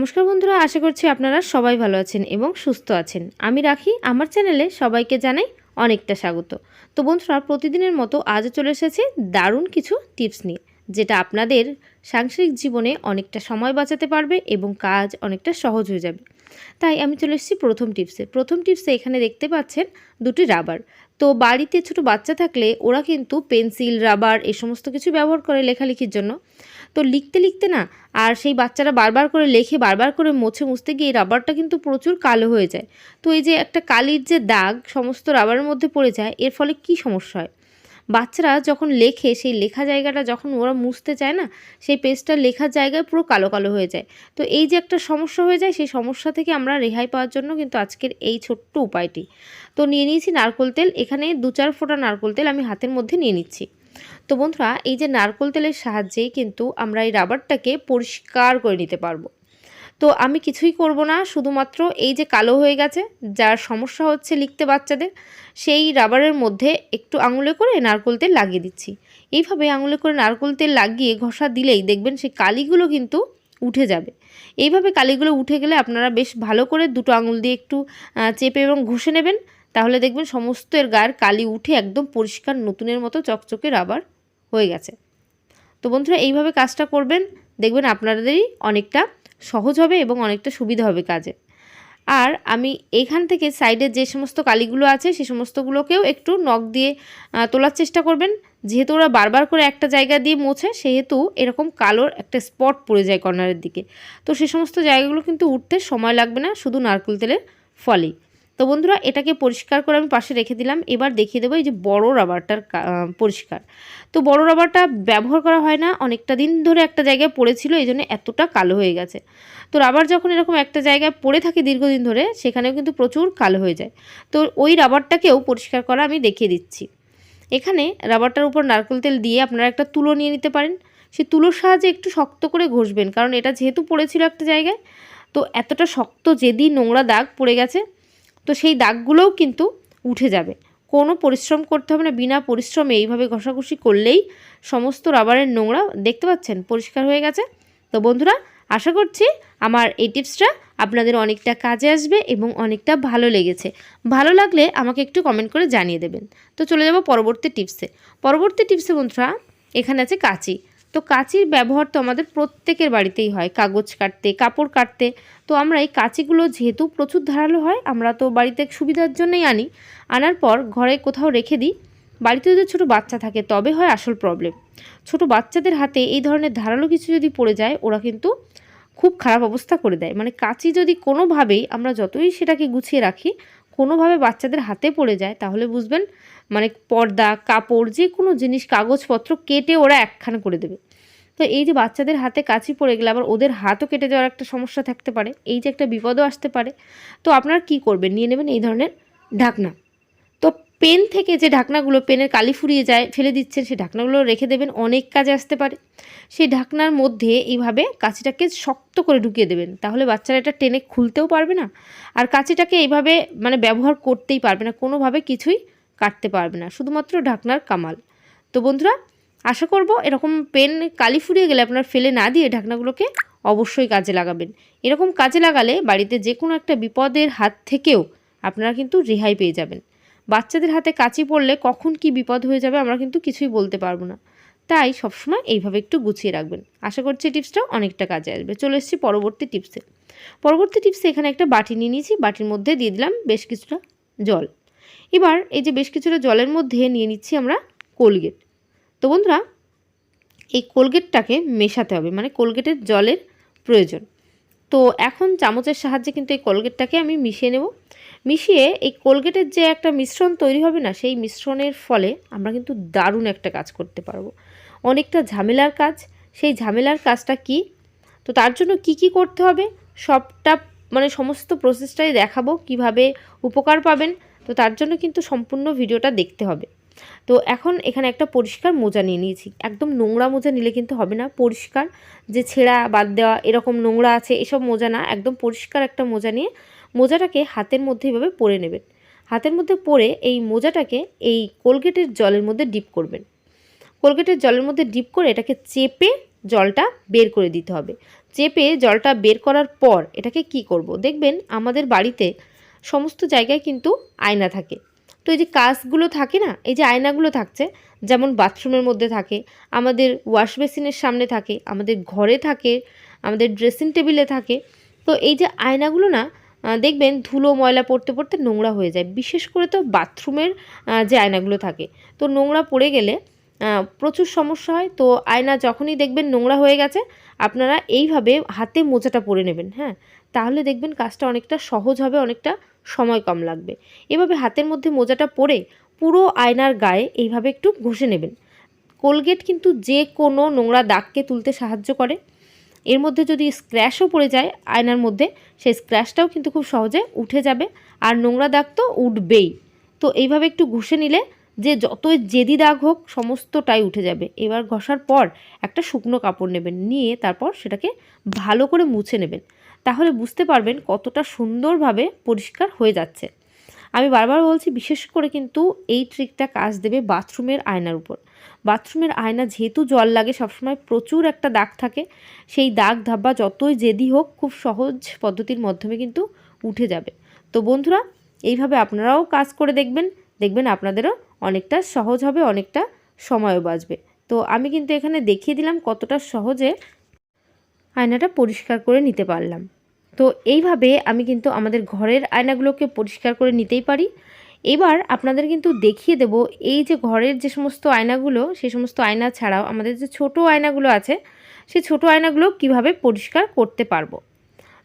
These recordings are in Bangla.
নমস্কার বন্ধুরা, আশা করছি আপনারা সবাই ভালো আছেন এবং সুস্থ আছেন। আমি রাখি, আমার চ্যানেলে সবাইকে জানাই অনেকটা স্বাগত। তো বন্ধুরা, প্রতিদিনের মতো আজ চলে এসেছে দারুণ কিছু টিপস নিয়ে, যেটা আপনাদের সাংসারিক জীবনে অনেকটা সময় বাঁচাতে পারবে এবং কাজ অনেকটা সহজ হয়ে যাবে। তাই আমি চলে এসেছি প্রথম টিপসে প্রথম টিপসে এখানে দেখতে পাচ্ছেন দুটি রাবার। তো বাড়িতে ছোট বাচ্চা থাকলে ওরা কিন্তু পেন্সিল, রাবার এ সমস্ত কিছু ব্যবহার করে লেখালেখির জন্য। তো লিখতে লিখতে না, আর সেই বাচ্চারা বারবার করে লেখে, বারবার করে মোছে মুছতে গিয়ে রাবারটা কিন্তু প্রচুর কালো হয়ে যায়। তো এই যে একটা কালির যে দাগ সমস্ত রাবারের মধ্যে পড়ে যায়, এর ফলে কি সমস্যা হয়? বাচ্চারা যখন লেখে, সেই লেখা জায়গাটা যখন ওরা মুছতে চায় না, সেই পেজটা লেখার জায়গায় পুরো কালো কালো হয়ে যায়। তো এই যে একটা সমস্যা হয়ে যায়, সেই সমস্যা থেকে আমরা রেহাই পাওয়ার জন্য কিন্তু আজকের এই ছোট্ট উপায়টি। তো নিয়ে নিয়েছি নারকোল তেল, এখানে দু চার ফোঁটা নারকোল তেল আমি হাতের মধ্যে নিয়ে নিচ্ছি। তো বন্ধুরা, এই যে নারকোল তেলের সাহায্যেই কিন্তু আমরা এই রাবারটাকে পরিষ্কার করে নিতে পারব। তো আমি কিছুই করব না, শুধুমাত্র এই যে কালো হয়ে গেছে, যার সমস্যা হচ্ছে লিখতে বাচ্চাদের, সেই রাবারের মধ্যে একটু আঙুলে করে নারকোল তেল লাগিয়ে দিচ্ছি। এইভাবে আঙুলে করে নারকোল তেল লাগিয়ে ঘষা দিলেই দেখবেন সেই কালিগুলো কিন্তু উঠে যাবে। এইভাবে কালিগুলো উঠে গেলে আপনারা বেশ ভালো করে দুটো আঙুল দিয়ে একটু চেপে এবং ঘষে নেবেন, তাহলে দেখবেন সমস্ত এর গায়ের কালি উঠে একদম পরিষ্কার নতুনের মতো চকচকে রাবার হয়ে গেছে। তো বন্ধুরা, এইভাবে কাজটা করবেন, দেখবেন আপনাদেরই অনেকটা সহজ হবে এবং অনেকটা সুবিধা হবে কাজে। আর আমি এখান থেকে সাইডের যে সমস্ত কালিগুলো আছে, সে সমস্তগুলোকেও একটু নখ দিয়ে তোলার চেষ্টা করবেন। যেহেতু ওরা বারবার করে একটা জায়গা দিয়ে মোছে, সেহেতু এরকম কালোর একটা স্পট পড়ে যায় কর্নারের দিকে। তো সে সমস্ত জায়গাগুলো কিন্তু উঠতে সময় লাগবে না, শুধু নারকেল তেলের ফলেই। তো বন্ধুরা, এটাকে পরিষ্কার করে আমি পাশে রেখে দিলাম। এবার দেখিয়ে দেবো এই যে বড় রাবারটার পরিষ্কার। তো বড় রাবারটা ব্যবহার করা হয় না, অনেকটা দিন ধরে একটা জায়গায় পড়েছিল, এই জন্য এতটা কালো হয়ে গেছে। তো রাবার যখন এরকম একটা জায়গায় পড়ে থাকে দীর্ঘদিন ধরে, সেখানেও কিন্তু প্রচুর কালো হয়ে যায়। তো ওই রাবারটাকেও পরিষ্কার করা আমি দেখিয়ে দিচ্ছি। এখানে রাবারটার উপর নারকেল তেল দিয়ে আপনারা একটা তুলো নিয়ে নিতে পারেন। সেই তুলোর সাহায্যে একটু শক্ত করে ঘষবেন, কারণ এটা যেহেতু পড়েছিল একটা জায়গায়, তো এতটা শক্ত যেদি নোংরা দাগ পড়ে গেছে। তো সেই দাগগুলোও কিন্তু উঠে যাবে। কোনো পরিশ্রম করতে হবে না, বিনা পরিশ্রমে এইভাবে ঘষাঘষি করলেই সমস্ত রাবারের নোংরা দেখতে পাচ্ছেন? পরিষ্কার হয়ে গেছে? তো বন্ধুরা, আশা করছি আমার এই টিপসটা আপনাদের অনেকটা কাজে আসবে এবং অনেকটা ভালো লেগেছে। ভালো লাগলে আমাকে একটু কমেন্ট করে জানিয়ে দেবেন। তো চলে যাব পরবর্তী টিপসে। পরবর্তী টিপসে বন্ধুরা, এখানে আছে কাঁচি। তো কাঁচির ব্যবহার তো আমাদের প্রত্যেকের বাড়িতেই হয়, কাগজ কাটতে, কাপড় কাটতে। তো আমরা এই কাঁচিগুলো যেহেতু প্রচুর ধারালো হয়, আমরা তো বাড়িতে সুবিধার জন্যই আনি। আনার পর ঘরে কোথাও রেখে দিই। বাড়িতে যদি ছোটো বাচ্চা থাকে, তবে হয় আসল প্রবলেম ছোট বাচ্চাদের হাতে এই ধরনের ধারালো কিছু যদি পড়ে যায়, ওরা কিন্তু খুব খারাপ অবস্থা করে দেয়। মানে কাঁচি যদি কোনোভাবেই আমরা যতই সেটাকে গুছিয়ে রাখি কোনোভাবে বাচ্চাদের হাতে পড়ে যায়, তাহলে বুঝবেন মানে পর্দা, কাপড় যে কোনো জিনিস, কাগজপত্র কেটে ওরা একখান করে দেবে। তো এই যে বাচ্চাদের হাতে কাছি পড়ে গেলে আবার ওদের হাতও কেটে যাওয়ার একটা সমস্যা থাকতে পারে, এই যে একটা বিপদও আসতে পারে। তো আপনারা কি করবেন? নিয়ে নেবেন এই ধরনের ঢাকনা। তো পেন থেকে যে ঢাকনাগুলো পেনের কালি ফুরিয়ে যায়, ফেলে দিচ্ছেন, সেই ঢাকনাগুলো রেখে দেবেন, অনেক কাজে আসতে পারে। সেই ঢাকনার মধ্যে এইভাবে কাঁচিটাকে শক্ত করে ঢুকিয়ে দেবেন, তাহলে বাচ্চারা এটা টেনে খুলতেও পারবে না। আর কাঁচিটাকে এইভাবে মানে ব্যবহার করতেই পারবে না, কোনোভাবে কিছুই কাটতে পারবে না, শুধুমাত্র ঢাকনার কামাল। তো বন্ধুরা, আশা করব এরকম পেন কালি ফুরিয়ে গেলে আপনার ফেলে না দিয়ে ঢাকনাগুলোকে অবশ্যই কাজে লাগাবেন। এরকম কাজে লাগালে বাড়িতে যে কোনো একটা বিপদের হাত থেকেও আপনারা কিন্তু রেহাই পেয়ে যাবেন। বাচ্চাদের হাতে কাচি পড়লে কখন কি বিপদ হয়ে যাবে আমরা কিন্তু কিছুই বলতে পারব না। তাই সবসময় এইভাবে একটু গুছিয়ে রাখবেন। আশা করছি টিপসটা অনেকটা কাজে আসবে। চলে এসেছি পরবর্তী টিপসে। পরবর্তী টিপসে এখানে একটা বাটি নিয়ে নিয়েছি। বাটির মধ্যে দিয়ে দিলাম বেশ কিছুটা জল। এবার এই যে বেশ কিছুটা জলের মধ্যে নিয়ে নিচ্ছি আমরা কোলগেট। তো বন্ধুরা, এই কোলগেটটাকে মেশাতে হবে। মানে কোলগেটের জলের প্রয়োজন। তো এখন চামচের সাহায্যে কিন্তু এই কোলগেটটাকে আমি মিশিয়ে নেব। মিশিয়ে এই কোলগেটের যে একটা মিশ্রণ তৈরি হবে না, সেই মিশ্রণের ফলে আমরা কিন্তু দারুণ একটা কাজ করতে পারব। অনেকটা ঝামেলার কাজ। সেই ঝামেলার কাজটা কি? তো তার জন্য কি কি করতে হবে? সবটা মানে সমস্ত প্রসেসটাই দেখাবো কীভাবে উপকার পাবেন। তো তার জন্য কিন্তু সম্পূর্ণ ভিডিওটা দেখতে হবে। তো এখন এখানে একটা পরিষ্কার মোজা নিয়ে নিয়েছি। একদম নোংরা মোজা নিলে কিন্তু হবে না, পরিষ্কার। যে ছেঁড়া, বাদ দেওয়া, এরকম নোংরা আছে, এসব মোজা না, একদম পরিষ্কার একটা মোজা নিয়ে মোজাটাকে হাতের মধ্যে এভাবে পরে নেবেন। হাতের মধ্যে পরে এই মোজাটাকে এই কোলগেটের জলের মধ্যে ডিপ করবেন। কোলগেটের জলের মধ্যে ডিপ করে এটাকে চেপে জলটা বের করে দিতে হবে। চেপে জলটা বের করার পর এটাকে কি করব? দেখবেন আমাদের বাড়িতে সমস্ত জায়গায় কিন্তু আয়না থাকে। তো এই যে কাঁচগুলো থাকে না, এই যে আয়নাগুলো থাকছে, যেমন বাথরুমের মধ্যে থাকে, আমাদের ওয়াশ বেসিনের সামনে থাকে, আমাদের ঘরে থাকে, আমাদের ড্রেসিং টেবিলে থাকে, তো এই যে আয়নাগুলো না দেখবেন ধুলো, ময়লা পড়তে পড়তে নোংরা হয়ে যায়। বিশেষ করে তো বাথরুমের যে আয়নাগুলো থাকে। তো নোংরা পড়ে গেলে প্রচুর সমস্যা হয়। তো আয়না যখনই দেখবেন নোংরা হয়ে গেছে, আপনারা এইভাবে হাতে মোজাটা পরে নেবেন হ্যাঁ? তাহলে দেখবেন কাজটা অনেকটা সহজ হবে, অনেকটা সময় কম লাগবে। এভাবে হাতের মধ্যে মোজাটা পরে পুরো আয়নার গায়ে এইভাবে একটু ঘষে নেবেন। কোলগেট কিন্তু যে কোনো নোংরা দাগকে তুলতে সাহায্য করে। এর মধ্যে যদি স্ক্র্যাশও পড়ে যায় আয়নার মধ্যে, সেই স্ক্র্যাশটাও কিন্তু খুব সহজে উঠে যাবে আর নোংরা দাগ তো উঠবেই। তো এইভাবে একটু ঘষে নিলে যে যতই জেদি দাগ হোক, সমস্তটাই উঠে যাবে। এবার ঘষার পর একটা শুকনো কাপড় নেবেন, নিয়ে তারপর সেটাকে ভালো করে মুছে নেবেন। তাহলে বুঝতে পারবেন কতটা সুন্দরভাবে পরিষ্কার হয়ে যাচ্ছে। আমি বারবার বলছি, বিশেষ করে কিন্তু এই ট্রিকটা কাজ দেবে বাথরুমের আয়নার উপর। বাথরুমের আয়না যেহেতু জল লাগে, সবসময় প্রচুর একটা দাগ থাকে। সেই দাগ ধাব্বা যতই জেদি হোক, খুব সহজ পদ্ধতির মাধ্যমে কিন্তু উঠে যাবে। তো বন্ধুরা, এইভাবে আপনারাও কাজ করে দেখবেন। দেখবেন আপনাদেরও অনেকটা সহজ হবে, অনেকটা সময়ও বাঁচবে। তো আমি কিন্তু এখানে দেখিয়ে দিলাম কতটা সহজে আয়নাটা পরিষ্কার করে নিতে পারলাম। তো এইভাবে আমি কিন্তু আমাদের ঘরের আয়নাগুলোকে পরিষ্কার করে নিতেই পারি। এবার আপনাদের কিন্তু দেখিয়ে দেব এই যে ঘরের যে সমস্ত আয়নাগুলো, সে সমস্ত আয়না ছাড়াও আমাদের যে ছোট আয়নাগুলো আছে, সে ছোট আয়নাগুলো কীভাবে পরিষ্কার করতে পারব?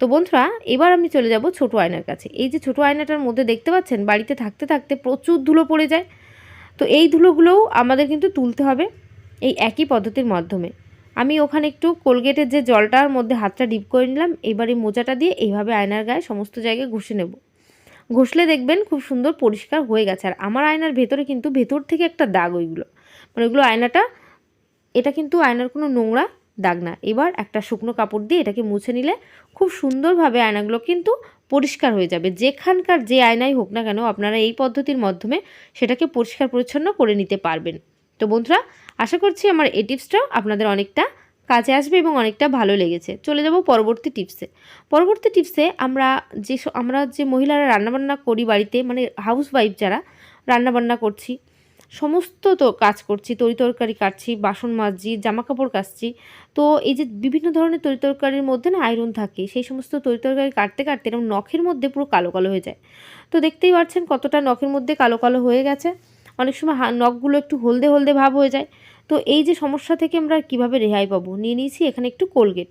তো বন্ধুরা, এবার আমি চলে যাব ছোট আয়নার কাছে। এই যে ছোট আয়নাটার মধ্যে দেখতে পাচ্ছেন, বাড়িতে থাকতে থাকতে প্রচুর ধুলো পড়ে যায়। তো এই ধুলোগুলোও আমাদের কিন্তু তুলতে হবে এই একই পদ্ধতির মাধ্যমে। আমি ওখানে একটু কোলগেটের যে জলটার মধ্যে হাতটা ডিপ করে নিলাম, এবার এই মোজাটা দিয়ে এইভাবে আয়নার গায়ে সমস্ত জায়গায় ঘষে নেব। ঘষলে দেখবেন খুব সুন্দর পরিষ্কার হয়ে গেছে। আর আমার আয়নার ভেতরে কিন্তু ভেতর থেকে একটা দাগ ওইগুলো। মানে ওইগুলো আয়নাটা, এটা কিন্তু আয়নার কোনো নোংরা দাগ না। এবার একটা শুকনো কাপড় দিয়ে এটাকে মুছে নিলে খুব সুন্দরভাবে আয়নাগুলো কিন্তু পরিষ্কার হয়ে যাবে। যেখানকার যে আয়নাই হোক না কেন, আপনারা এই পদ্ধতির মাধ্যমে সেটাকে পরিষ্কার পরিচ্ছন্ন করে নিতে পারবেন। তো বন্ধুরা, আশা করছি আমার এই টিপসটাও আপনাদের অনেকটা কাজে আসবে এবং অনেকটা ভালো লেগেছে। চলে যাব পরবর্তী টিপসে। পরবর্তী টিপসে আমরা যে আমরা যে মহিলারা রান্নাবান্না করি বাড়িতে মানে হাউস ওয়াইফ যারা রান্নাবান্না করছি, সমস্ত তো কাজ করছি, তরি তরকারি কাটছি, বাসন মাজছি জামা কাপড় কাচছি, তো এই যে বিভিন্ন ধরনের তরি তরকারির মধ্যে না আয়রন থাকে, সেই সমস্ত তরি তরকারি কাটতে কাটতে এরকম নখের মধ্যে পুরো কালো কালো হয়ে যায়। তো দেখতেই পাচ্ছেন কতটা নখের মধ্যে কালো কালো হয়ে গেছে। অনেক সময় নখগুলো একটু হলদে হলদে ভাব হয়ে যায়। তো এই যে সমস্যা থেকে আমরা কীভাবে রেহাই পাবো? নিয়ে নিয়েছি এখানে একটু কোলগেট।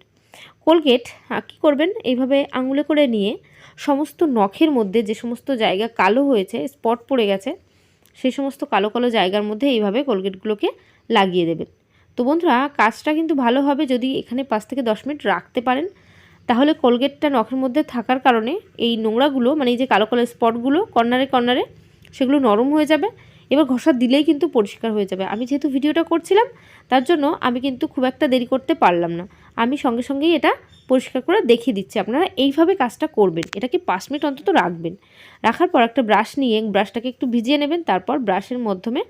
কোলগেট কী করবেন? এইভাবে আঙুলে করে নিয়ে সমস্ত নখের মধ্যে যে সমস্ত জায়গা কালো হয়েছে, স্পট পড়ে গেছে, সেই সমস্ত কালো কালো জায়গার মধ্যে এইভাবে কোলগেটগুলোকে লাগিয়ে দেবেন। তো বন্ধুরা, কাজটা কিন্তু ভালো হবে যদি এখানে পাঁচ থেকে দশ মিনিট রাখতে পারেন। তাহলে কোলগেটটা নখের মধ্যে থাকার কারণে এই নোংরাগুলো মানে এই যে কালো কালো স্পটগুলো কর্নারে কর্নারে, সেগুলো নরম হয়ে যাবে। এবার ঘষা দিলেই কিন্তু পরিষ্কার হয়ে যাবে। আমি যেহেতু ভিডিওটা করছিলাম, তার জন্য আমি কিন্তু খুব একটা দেরি করতে পারলাম না। আমি সঙ্গে সঙ্গেই এটা পরিষ্কার করে দেখিয়ে দিচ্ছি। আপনারা এইভাবে কাজটা করবেন। এটাকে পাঁচ মিনিট অন্তত রাখবেন। রাখার পর একটা ব্রাশ নিয়ে ব্রাশটাকে একটু ভিজিয়ে নেবেন, তারপর ব্রাশের মাধ্যমে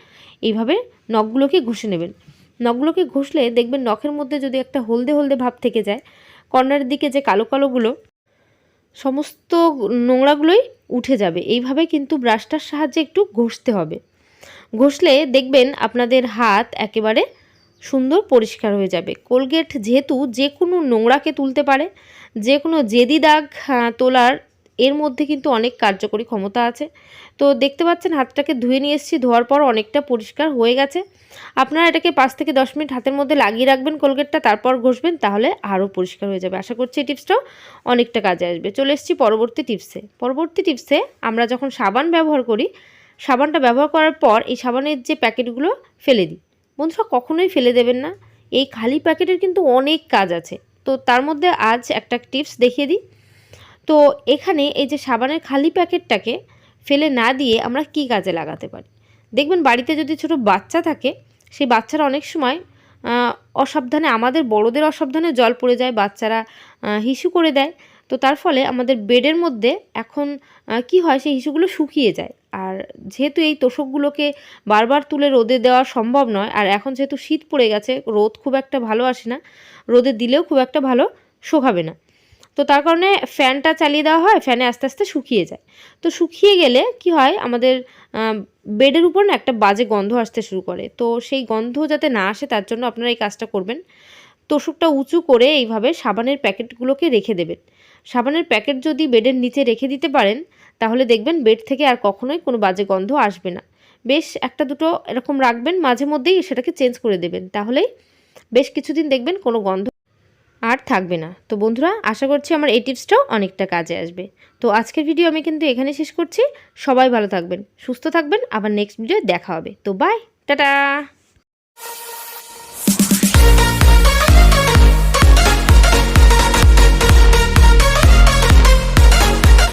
এইভাবে নখগুলোকে ঘষে নেবেন। নখগুলোকে ঘষলে দেখবেন নখের মধ্যে যদি একটা হলদে হলদে ভাব থেকে যায়, কর্নারের দিকে যে কালো কালোগুলো, সমস্ত নোংরাগুলোই উঠে যাবে। এইভাবে কিন্তু ব্রাশটার সাহায্যে একটু ঘষতে হবে। ঘষলে দেখবেন আপনাদের হাত একেবারে সুন্দর পরিষ্কার হয়ে যাবে। কোলগেট যেহেতু যে কোনো নোংরাকে তুলতে পারে যে কোনো জেদি দাগ তোলার এর মধ্যে কিন্তু অনেক কার্যকরী ক্ষমতা আছে। তো দেখতে পাচ্ছেন হাতটাকে ধুয়ে নিয়ে এসেছি, ধোয়ার পর অনেকটা পরিষ্কার হয়ে গেছে। আপনারা এটাকে পাঁচ থেকে দশ মিনিট হাতের মধ্যে লাগিয়ে রাখবেন কোলগেটটা, তারপর ঘষবেন, তাহলে আরও পরিষ্কার হয়ে যাবে। আশা করছি এই টিপসটাও অনেকটা কাজে আসবে। চলে এসেছি পরবর্তী টিপসে। পরবর্তী টিপসে আমরা যখন সাবান ব্যবহার করি সাবানটা ব্যবহার করার পর এই সাবানের যে প্যাকেটগুলো ফেলে দিই। বন্ধুরা, কখনোই ফেলে দেবেন না। এই খালি প্যাকেটের কিন্তু অনেক কাজ আছে। তো তার মধ্যে আজ একটা টিপস দেখিয়ে দিই। তো এখানে এই যে সাবানের খালি প্যাকেটটাকে ফেলে না দিয়ে আমরা কি কাজে লাগাতে পারি? দেখবেন বাড়িতে যদি ছোট বাচ্চা থাকে, সেই বাচ্চারা অনেক সময় অসাবধানে, আমাদের বড়দের অসাবধানে জল পড়ে যায়, বাচ্চারা হিসু করে দেয়। তো তার ফলে আমাদের বেডের মধ্যে এখন কি হয়, সেই হিসুগুলো শুকিয়ে যায়। আর যেহেতু এই তোষকগুলোকে বারবার তুলে রোদে দেওয়া সম্ভব নয়, আর এখন যেহেতু শীত পড়ে গেছে, রোদ খুব একটা ভালো আসে না, রোদে দিলেও খুব একটা ভালো শোকাবে না। তো তার কারণে ফ্যানটা চালিয়ে দেওয়া হয়, ফ্যানে আস্তে আস্তে শুকিয়ে যায়। তো শুকিয়ে গেলে কি হয়, আমাদের বেডের উপর না একটা বাজে গন্ধ আসতে শুরু করে। তো সেই গন্ধ যাতে না আসে, তার জন্য আপনারা এই কাজটা করবেন। তোষকটা উঁচু করে এইভাবে সাবানের প্যাকেটগুলোকে রেখে দেবেন। সাবানের প্যাকেট যদি বেডের নিচে রেখে দিতে পারেন তাহলে দেখবেন বেড থেকে আর কখনোই কোনো বাজে গন্ধ আসবে না। বেশ একটা দুটো এরকম রাখবেন, মাঝে মধ্যেই সেটাকে চেঞ্জ করে দেবেন। তাহলেই বেশ কিছুদিন দেখবেন কোনো গন্ধ আর থাকবে না। তো বন্ধুরা, আশা করছি আমার এই টিপসটাও অনেকটা কাজে আসবে। তো আজকের ভিডিও আমি কিন্তু এখানে শেষ করছি। সবাই ভালো থাকবেন, সুস্থ থাকবেন। আবার নেক্সট ভিডিও দেখা হবে। তো বাই টাটা!